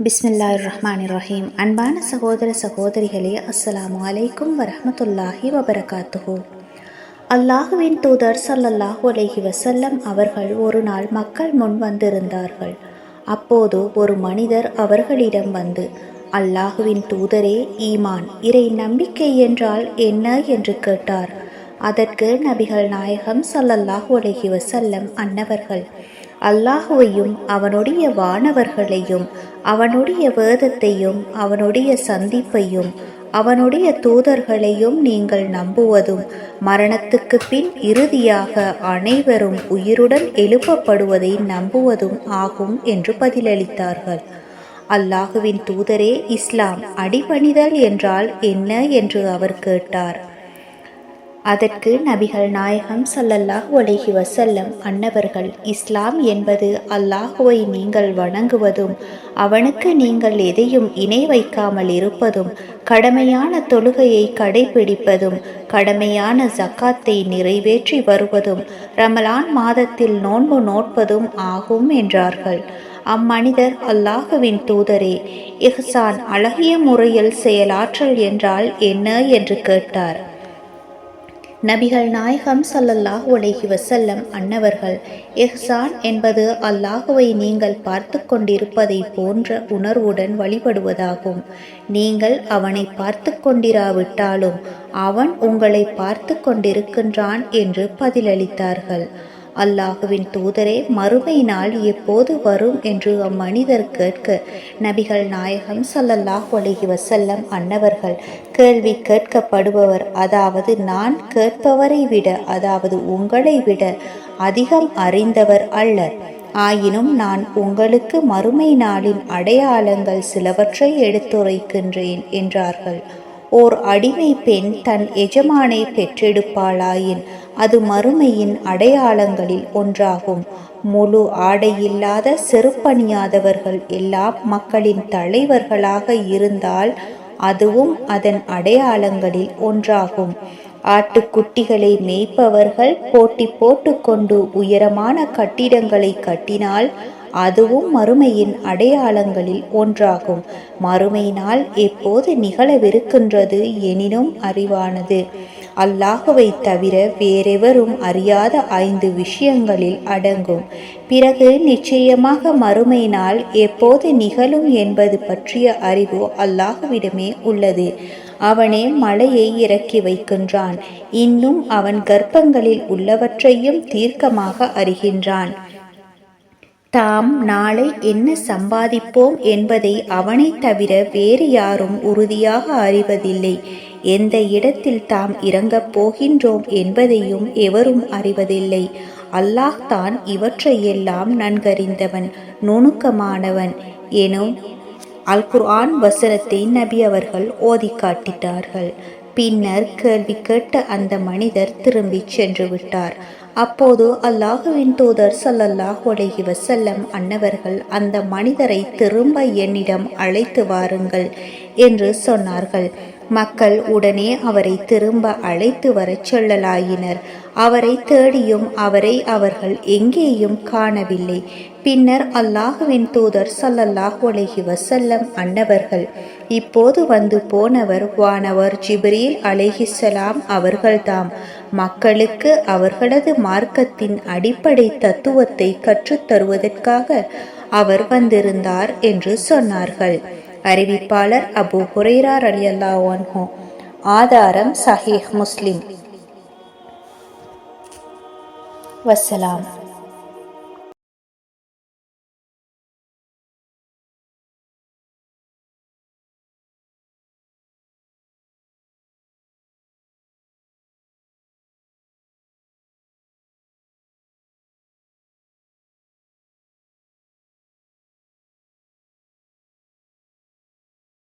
பிஸ்மில்லாஹிர் ரஹ்மான் ரஹீம் அன்பான சகோதர சகோதரிகளே அஸ்ஸலாமு அலைக்கும் வரமத்துல்லாஹி வபரகாத்துஹூ. அல்லாஹுவின் தூதர் சல்லல்லாஹு அலஹி வசல்லம் அவர்கள் ஒரு நாள் மக்கள் முன் வந்திருந்தார்கள். அப்போது ஒரு மனிதர் அவர்களிடம் வந்து அல்லாஹுவின் தூதரே ஈமான் இறை நம்பிக்கை என்றால் என்ன? என்று கேட்டார். அதற்கு நபிகள் நாயகம் சல்லல்லாஹு அலஹி வசல்லம் அன்னவர்கள் அல்லாஹுவையும் அவனுடைய வானவர்களையும் அவனுடைய வேதத்தையும் அவனுடைய சந்திப்பையும் அவனுடைய தூதர்களையும் நீங்கள் நம்புவதும் மரணத்துக்கு பின் இறுதியாக அனைவரும் உயிருடன் எழுப்பப்படுவதை நம்புவதும் ஆகும் என்று பதிலளித்தார்கள். அல்லாஹுவின் தூதரே இஸ்லாம் அடிபணிதல் என்றால் என்ன என்று அவர் கேட்டார். அதற்கு நபிகள் நாயகம் சல்லல்லாஹ் ஒலகி வசல்லம் அன்னவர்கள் இஸ்லாம் என்பது அல்லாஹுவை நீங்கள் வணங்குவதும் அவனுக்கு நீங்கள் எதையும் இணை வைக்காமல் இருப்பதும் கடமையான தொழுகையை கடைபிடிப்பதும் கடமையான ஜக்காத்தை நிறைவேற்றி வருவதும் ரமலான் மாதத்தில் நோன்பு நோட்பதும் ஆகும் என்றார்கள். அம்மனிதர் அல்லாஹுவின் தூதரே இஹ்சான் அழகிய முறையில் செயலாற்றல் என்றால் என்ன என்று கேட்டார். நபிகள் நாயகம் சல்லல்லாஹ் உலகி வசல்லம் அன்னவர்கள் எஹ்சான் என்பது அல்லாஹுவை நீங்கள் பார்த்து கொண்டிருப்பதை போன்ற உணர்வுடன் வழிபடுவதாகும். நீங்கள் அவனை பார்த்து கொண்டிராவிட்டாலும் அவன் உங்களை பார்த்து கொண்டிருக்கின்றான் என்று பதிலளித்தார்கள். அல்லாஹுவின் தூதரே மறுமை நாள் எப்போது வரும் என்று அம்மனிதர் கேட்க நபிகள் நாயகம் சல்லல்லாஹ் அலிஹி வசல்லம் அன்னவர்கள் கேள்வி கேட்கப்படுபவர் அதாவது நான் கேட்பவரை விட அதாவது உங்களை விட அதிகம் அறிந்தவர் அல்லர். ஆயினும் நான் உங்களுக்கு மறுமை நாளின் அடையாளங்கள் சிலவற்றை எடுத்துரைக்கின்றேன் என்றார்கள். ஓர் அடிமை பெண் தன் எஜமானை பெற்றெடுப்பாளாயின் அது மறுமையின் அடையாளங்களில் ஒன்றாகும். முழு ஆடையில்லாத செருப்பணியாதவர்கள் எல்லாம் மக்களின் தலைவர்களாக இருந்தால் அதுவும் அதன் அடையாளங்களில் ஒன்றாகும். ஆட்டுக்குட்டிகளை மேய்ப்பவர்கள் போட்டி போட்டுக்கொண்டு உயரமான கட்டிடங்களை கட்டினால் அதுவும் மறுமையின் அடையாளங்களில் ஒன்றாகும். மறுமை நாள் எப்போது நிகழவிருக்கின்றது எனினும் அறிவானது. அல்லாஹுவை தவிர வேறெவரும் அறியாத ஐந்து விஷயங்களில் அடங்கும். பிறகு நிச்சயமாக மறுமை நாள் எப்போது நிகழும் என்பது பற்றிய அறிவு அல்லாஹுவிடமே உள்ளது. அவனே மழையை இறக்கி வைக்கின்றான். இன்னும் அவன் கர்ப்பங்களில் உள்ளவற்றையும் தீர்க்கமாக அறிகின்றான். தாம் நாளை என்ன சம்பாதிப்போம் என்பதை அவனை தவிர வேறு யாரும் உறுதியாக அறிவதில்லை. எந்த இடத்தில் தாம் இறங்கப் போகின்றோம் என்பதையும் எவரும் அறிவதில்லை. அல்லாஹ் தான் இவற்றையெல்லாம் நன்கறிந்தவன் நுணுக்கமானவன். எனும் அல் குர்ஆன் வசனத்தை நபி அவர்கள் ஓதி காட்டிட்டார்கள். பின்னர் கேள்வி கேட்ட அந்த மனிதர் திரும்பிச் சென்று விட்டார். அப்போது அல்லாஹுவின் தூதர் சல்லல்லாஹ் அலைஹி வசல்லம் அன்னவர்கள் அந்த மனிதரை திரும்ப என்னிடம் அழைத்து வாருங்கள் என்று சொன்னார்கள். மக்கள் உடனே அவரை திரும்ப அழைத்து வரச் சொல்லலாயினர். அவரை தேடியும் அவரை அவர்கள் எங்கேயும் காணவில்லை. பின்னர் அல்லாஹுவின் தூதர் சல்லல்லாஹ் உலகி வசல்லம் அன்னவர்கள் இப்போது வந்து போனவர் வானவர் ஜிப்ரீல் அலேஹிசலாம் அவர்கள்தாம். மக்களுக்கு அவர்களது மார்க்கத்தின் அடிப்படை தத்துவத்தை கற்றுத்தருவதற்காக அவர் வந்திருந்தார் என்று சொன்னார்கள். அறிவிப்பாளர் அபு ஹுரைரா அலி அல்லாஹோ ஆதாரம் சஹீஹ் முஸ்லிம். வசலாம்.